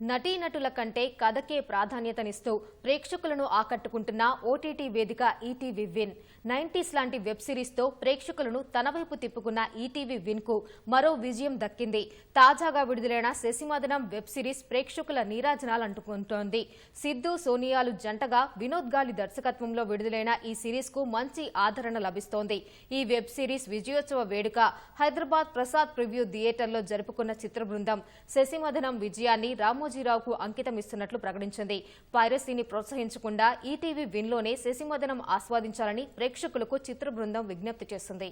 నటీనటుల కంటే కథకే ప్రాధాన్యతనిస్తూ ప్రేక్షకులను ఆకట్టుకుంటున్న ఓటీటీ వేదిక ఈటీవీ విన్. నైంటీస్ లాంటి వెబ్ సిరీస్తో ప్రేక్షకులను తన వైపు తిప్పుకున్న ఈటీవీ విన్కు మరో విజయం దక్కింది. తాజాగా విడుదలైన శశిమదనం వెబ్ సిరీస్ ప్రేక్షకుల నీరాజనాలంటుకుంటోంది. సిద్ధు సోనియాలు జంటగా వినోద్ గాలి దర్శకత్వంలో విడుదలైన ఈ సిరీస్కు మంచి ఆదరణ లభిస్తోంది. ఈ వెబ్ సిరీస్ విజయోత్సవ వేడుక హైదరాబాద్ ప్రసాద్ ప్రివ్యూ థియేటర్లో జరుపుకున్న చిత్ర బృందం శశిమదనం విజయాన్ని రామోజీరావుకు అంకితం ఇస్తున్నట్లు ప్రకటించింది. పైరసీని ప్రోత్సహించకుండా ఈటీవీ విన్లోనే శశిమదనం ఆస్వాదించాలని ప్రేక్షకులకు చిత్ర బృందం విజ్ఞప్తి చేసింది.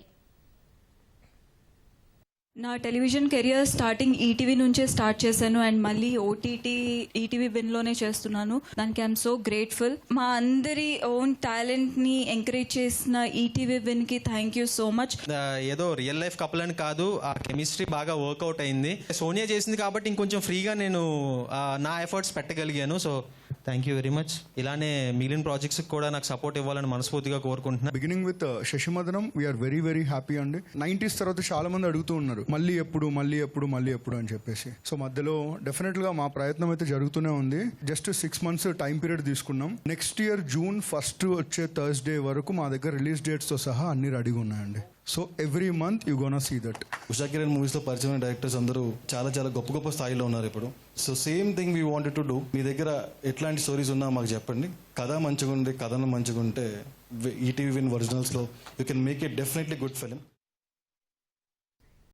నా టెలివిజన్ కెరియర్ స్టార్టింగ్ ఈటీవీ నుంచే స్టార్ట్ చేశాను అండ్ మళ్ళీ ఓటీటీ ఈటీవీ విన్లోనే చేస్తున్నాను. దానికి ఐఎమ్ సో గ్రేట్ఫుల్. మా అందరి ఓన్ టాలెంట్ని ఎంకరేజ్ చేసిన ఈటీవీ విన్కి థ్యాంక్ యూ సో మచ్. ఏదో రియల్ లైఫ్ కపుల్ అని కాదు ఆ కెమిస్ట్రీ బాగా వర్కౌట్ అయింది. సోనియా చేసింది కాబట్టి ఇంకొంచెం ఫ్రీగా నేను నా efforts పెట్టగలిగాను. So thank you very much. ఇలానే మిగిలిన ప్రాజెక్ట్స్ కూడా నాకు సపోర్ట్ ఇవ్వాలని మనస్ఫూర్తిగా కోరుకుంటున్నాను beginning with Sashimadanam we are very very happy అండి. నైంటీస్ తర్వాత చాలా మంది అడుగుతూ ఉన్నారు మళ్ళీ ఎప్పుడు మళ్ళీ ఎప్పుడు మళ్ళీ ఎప్పుడు అని చెప్పేసి. సో మధ్యలో డెఫినెట్గా మా ప్రయత్నం అయితే జరుగుతూనే ఉంది. Just six months time period తీసుకున్నాం. నెక్స్ట్ ఇయర్ జూన్ ఫస్ట్ వచ్చే థర్స్డే వరకు మా దగ్గర రిలీజ్ డేట్స్తో సహా అన్ని రెడీగా ఉన్నాయండి. So every month you gonna see that. Usha Kiran మూవీస్లో పరిచయమైన డైరెక్టర్స్ అందరూ చాలా చాలా గొప్ప గొప్ప స్థాయిలో ఉన్నారు ఇప్పుడు. So same thing we wanted to do. మీ దగ్గర ఎట్లాంటి స్టోరీస్ ఉన్నా మాకు చెప్పండి. కథ మంచిగా ఉంటే కథను మంచిగా ఉంటే ETV Win ఒరిజినల్స్లో you can make it definitely good film.